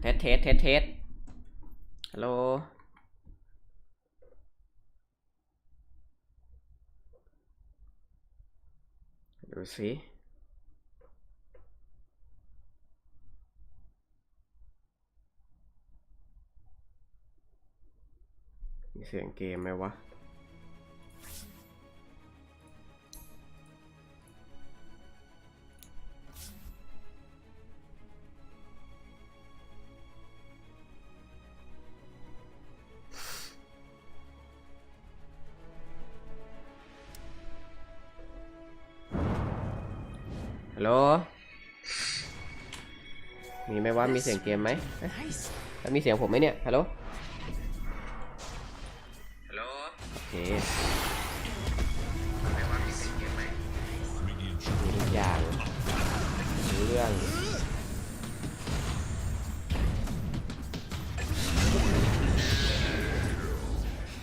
เทสเทสเทสฮัลโหลดูสิมีเสียงเกมไหมวะ ฮัลโหล มีไหมว่ามีเสียงเกมไหมเอ๊ะแล้วมีเสียงผมไหมเนี่ย ฮัลโหล ฮัลโหล โอเคไม่ว่ามีเสียงเกมไหมมีทุกอย่างรู้เรื่อง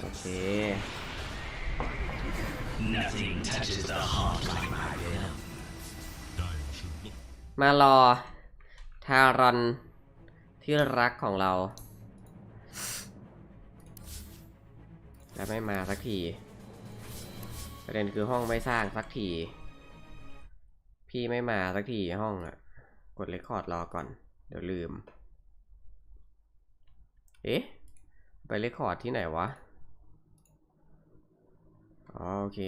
โอเค Nothing touches the heart like my will. มารอ ทารอนที่รักของเราแล้วไม่มาสักที ประเด็นคือห้องไม่สร้างสักที พี่ไม่มาสักทีห้องอะกดเรคคอร์ดรอก่อน เดี๋ยวลืม เอ๊ะ ไปเรคคอร์ดที่ไหนวะ อ๋อโอเค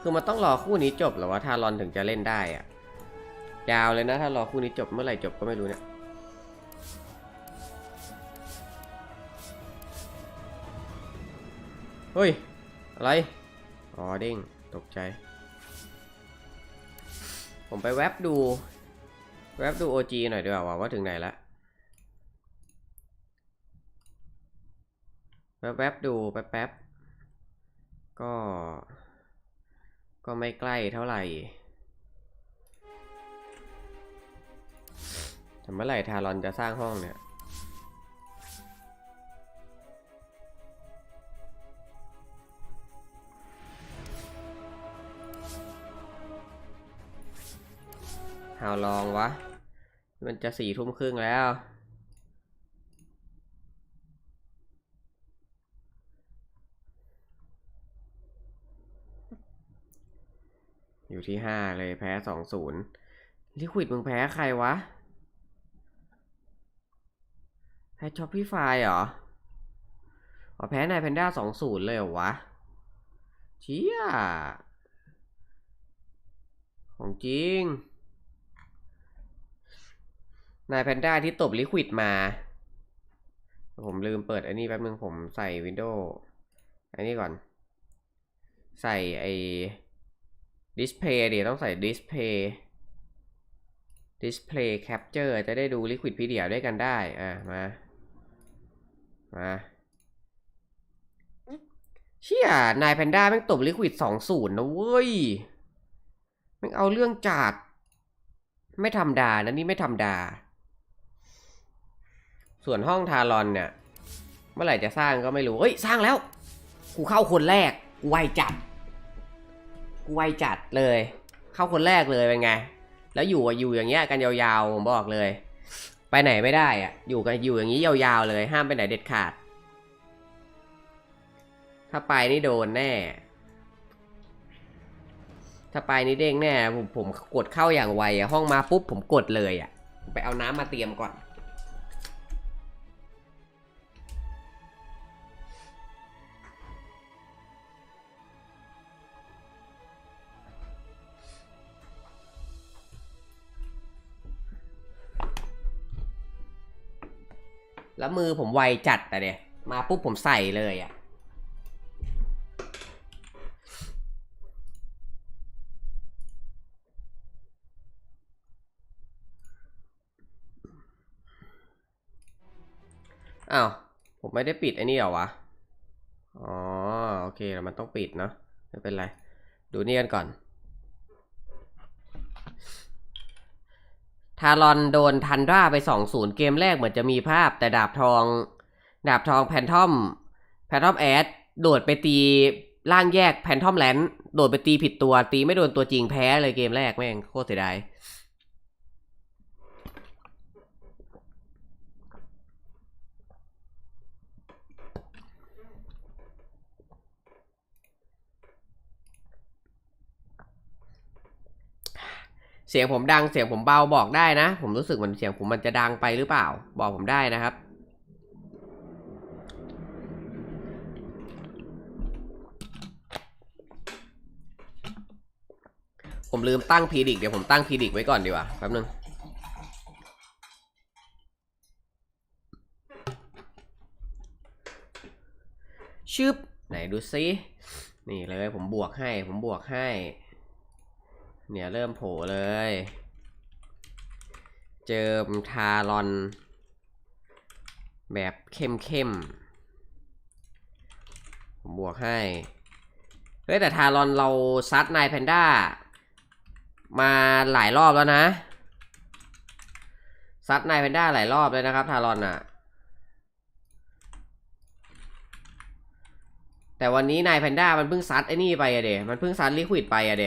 คือมันต้องรอคู่นี้จบหรอวะทารอนถึงจะเล่นได้อะยาวเลยนะ ถ้ารอคู่นี้จบเมื่อไหร่จบก็ไม่รู้เนี่ยเฮ้ย อะไร อ๋อเด้งตกใจ ผมไปแว็บดู แว็บดู OG หน่อยดีกว่าว่าถึงไหนละแว็บแว็บดูแป๊บแป๊บก็ ก็ไม่ใกล้เท่าไหร่แต่เมื่อไหร่ทารอนจะสร้างห้องเนี่ยหาวลองวะ มันจะสี่ทุ่มครึ่งแล้ว อยู่ที่ห้าเลยแพ้สองศูนย์ลิควิดมึงแพ้ใครวะ แพ้ช็อปปี้ไฟเหรออ๋อแพ้นายแพนด้าสองศูนย์เลยเหรอวะเชี่ยของจริง นายแพนด้าที่ตบลิควิดมา ผมลืมเปิดอันนี้แป๊บนึงผมใส่วินโดว์อันนี้ก่อน ใส่ไอ ดิสเพย์เดี๋ยวต้องใส่ดิสเพย์ดิสเพย์แคปเจอร์จะได้ดูลิควิดพีเดียด้วยกันได้ อะ มา มาเชี่ย นายแพนด้าแม่งตบลิควิดสองศูนย์นะเว้ย แม่งเอาเรื่องจัด ไม่ธรรมดานะนี่ไม่ธรรมดา ส่วนห้องทารอนเนี่ย เมื่อไหร่จะสร้างก็ไม่รู้เอ้ย สร้างแล้ว กูเข้าคนแรกไวจัด ไวจัดเลย เข้าคนแรกเลยเป็นไง แล้วอยู่อะอยู่อย่างเงี้ยกันยาวๆผมบอกเลย ไปไหนไม่ได้อะอยู่กันอยู่อย่างนี้ยาวๆเลย ห้ามไปไหนเด็ดขาด ถ้าไปนี่โดนแน่ ถ้าไปนี่เด้งแน่ผมผมกดเข้าอย่างไวอะห้องมาปุ๊บผมกดเลยอะไปเอาน้ำมาเตรียมก่อน แล้วมือผมไวจัดแต่เนี่ยมาปุ๊บผมใส่เลยอะ่ะอ้าว ผมไม่ได้ปิดไอ้นี่เหรอวะ อ๋อ โอเค แล้วมันต้องปิดเนาะไม่เป็นไร ดูนี่กันก่อน ทารอนโดนทันดราไป2-0เกมแรกเหมือนจะมีภาพ แต่ดาบทอง ดาบทองแพนทอม แพนทอมแอดโดดไปตีร่างแยกแพนทอมแลนด์โดดไปตีผิดตัวตีไม่โดนตัวจริงแพ้เลยเกมแรกแม่งโคตรเสียดาย เสียงผมดังเสียงผมเบาบอกได้นะ ผมรู้สึกเหมือนเสียงผมมันจะดังไปหรือเปล่า บอกผมได้นะครับ ผมลืมตั้งพีดิกเดี๋ยวผมตั้งพีดิกไว้ก่อนดีกว่าแป๊บนึงชึบไหนดูซินี่เลยผมบวกให้ ผมบวกให้ เนี่ยเริ่มโผล่เลย เจิมทารอน แบบเข้มเข้มๆผมบวกให้ เฮ้ย แต่ทารอนเราซัดนายแพนด้า มาหลายรอบแล้วนะ ซัดนายแพนด้าหลายรอบเลยนะครับ ทารอนอะแต่วันนี้นายแพนด้ามันเพิ่งซัดไอ้นี่ไปอะเดมันเพิ่งซัดลิควิดไปอะเด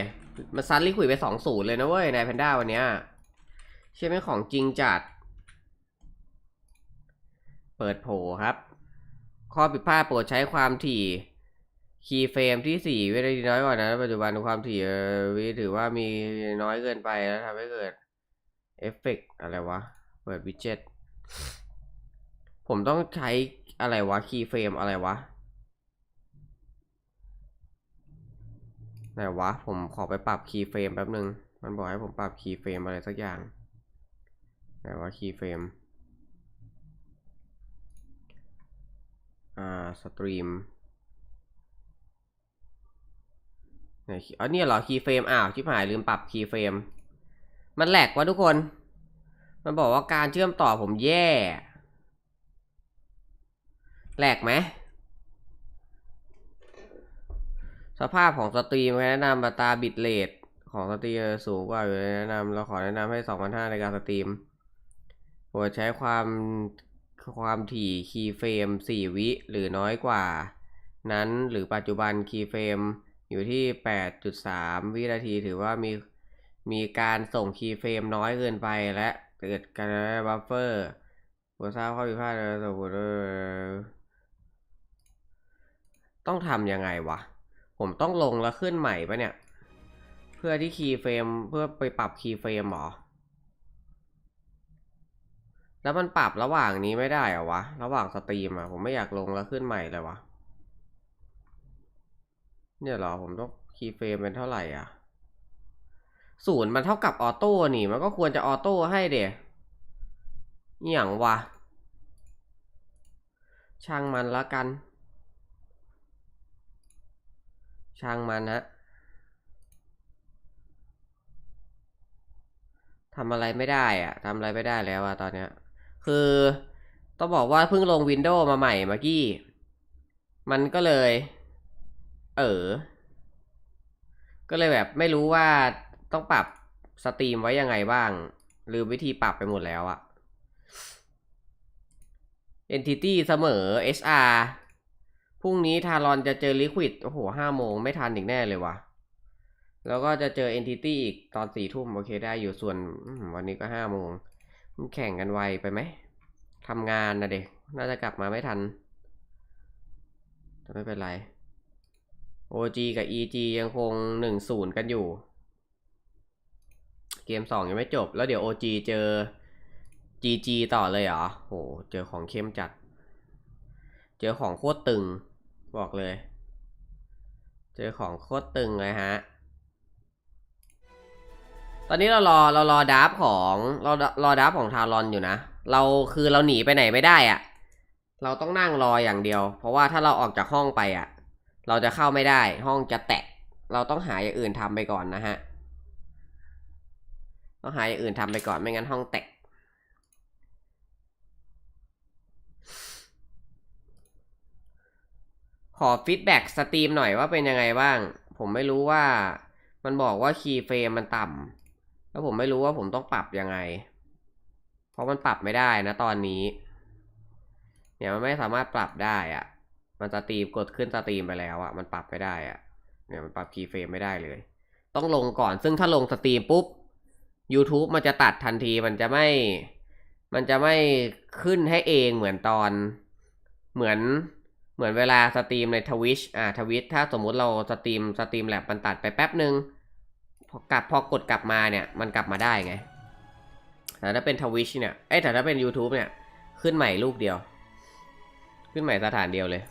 มันซัดลิควิดไปสองศูนย์เลยนะเว้ยนายแพนด้าวันเนี้ยใช่ไหมของจริงจัด เปิดโผครับ ข้อผิดพลาดโปรดใช้ความถี่คีย์เฟรมที่สี่วินาทีน้อยกว่านะปัจจุบันความถี่วิถือว่ามีน้อยเกินไปแล้วทำให้เกิดเอฟเฟกต์อะไรวะ เปิดวิดเจ็ตผมต้องใช้อะไรวะ คีย์เฟรมอะไรวะ ไหนวะ ผมขอไปปรับคีย์เฟรมแป๊บนึง มันบอกให้ผมปรับคีย์เฟรมอะไรสักอย่าง ไหนวะคีย์เฟรมอ่าสตรีมไหนอ๋อเนี่ยเหรอคีย์เฟรมอ้าวชิบหายลืมปรับคีย์เฟรมมันแหลกวะทุกคน มันบอกว่าการเชื่อมต่อผมแย่ แหลกไหม สภาพของสตรีมแนะนำอัตราบิตเรทของสตรีมสูงกว่าอยู่ในแนะนำเราขอแนะนำให้ 2,500 ในการสตรีมโปรดใช้ความความถี่คีย์เฟรม4 วิหรือน้อยกว่า นั้นหรือปัจจุบันคีย์เฟรมอยู่ที่ 8.3 วินาทีถือว่ามีมีการส่งคีย์เฟรมน้อยเกินไปและเกิดการบัฟเฟอร์โปรดทราบข้อผิดพลาดเลยสมมติต้องทำยังไงวะ ผมต้องลงแล้วขึ้นใหม่ปะเนี่ย เพื่อที่คีย์เฟรมเพื่อไปปรับคีย์เฟรมหรอ แล้วมันปรับระหว่างนี้ไม่ได้เหรอวะ ระหว่างสตรีมอะผมไม่อยากลงแล้วขึ้นใหม่เลยวะเนี่ยเหรอผมต้องคีย์เฟรมเป็นเท่าไหร่อะศูนย์มันเท่ากับออโต้นี่มันก็ควรจะออโต้ให้เดะอย่างวะช่างมันละกัน ช่างมันฮะทำอะไรไม่ได้อะทำอะไรไม่ได้แล้วอะตอนเนี้ย คือต้องบอกว่าเพิ่งลงวินโดว์มาใหม่เมื่อกี้ มันก็เลย เออ ก็เลยแบบไม่รู้ว่าต้องปรับสตรีมไว้ยังไงบ้างลืมวิธีปรับไปหมดแล้วอะ Entity เสมอ HR พรุ่งนี้ทารอนจะเจอลิควิด โอ้โหห้าโมงไม่ทันอีกแน่เลยวะแล้วก็จะเจอ Entity อีกตอนสี่ทุ่มโอเคได้อยู่ส่วนวันนี้ก็ห้าโมงมันแข่งกันไวไปไหมทำงานนะเด็กน่าจะกลับมาไม่ทันแต่ไม่เป็นไร OG กับ EG ยังคงหนึ่งศูนย์กันอยู่ เกมสองยังไม่จบ แล้วเดี๋ยว OG เจอ GG ต่อเลยเหรอโห เจอของเข้มจัด เจอของโคตรตึง บอกเลย เจอของโคตรตึงเลยฮะ ตอนนี้เรารอเรารอดับของเรารอดับของทารอนอยู่นะ เราคือเราหนีไปไหนไม่ได้อะเราต้องนั่งรออย่างเดียว เพราะว่าถ้าเราออกจากห้องไปอะเราจะเข้าไม่ได้ ห้องจะแตะ เราต้องหาอย่างอื่นทำไปก่อนนะฮะ ต้องหาอย่างอื่นทำไปก่อนไม่งั้นห้องแตก อฟีดแบ็กสตรีมหน่อยว่าเป็นยังไงบ้าง ผมไม่รู้ว่ามันบอกว่าคีย์เฟรมมันต่ำแล้วผมไม่รู้ว่าผมต้องปรับยังไง เพราะมันปรับไม่ได้นะตอนนี้ เนี่ยมันไม่สามารถปรับได้อะมันสตรีมกดขึ้นสตรีมไปแล้วอะมันปรับไม่ได้อะเนี่ยมันปรับคีย์เฟรมไม่ได้เลย ต้องลงก่อนซึ่งถ้าลงสตรีมปุ๊บ YouTube มันจะตัดทันทีมันจะไม่ มันจะไม่ขึ้นให้เองเหมือนตอนเหมือน เหมือนเวลาสตรีมในทวิชอ่าทวิชถ้าสมมุติเราสตรีมสตรีมแลบมันตัดไปแป๊บหนึ่งพอกลับพอกดกลับมาเนี่ยมันกลับมาได้ไงแต่ถ้าเป็นทวิชเนี่ยเอ้แต่ถ้าเป็น YouTube เนี่ยขึ้นใหม่ลูกเดียว ขึ้นใหม่สถานเดียวเลย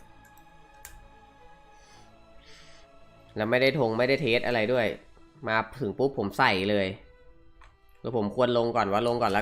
แล้วไม่ได้ทงไม่ได้เทสอะไรด้วย มาถึงปุ๊บผมใส่เลยแล้วผมควรลงก่อนว่าลงก่อนแล้วกัน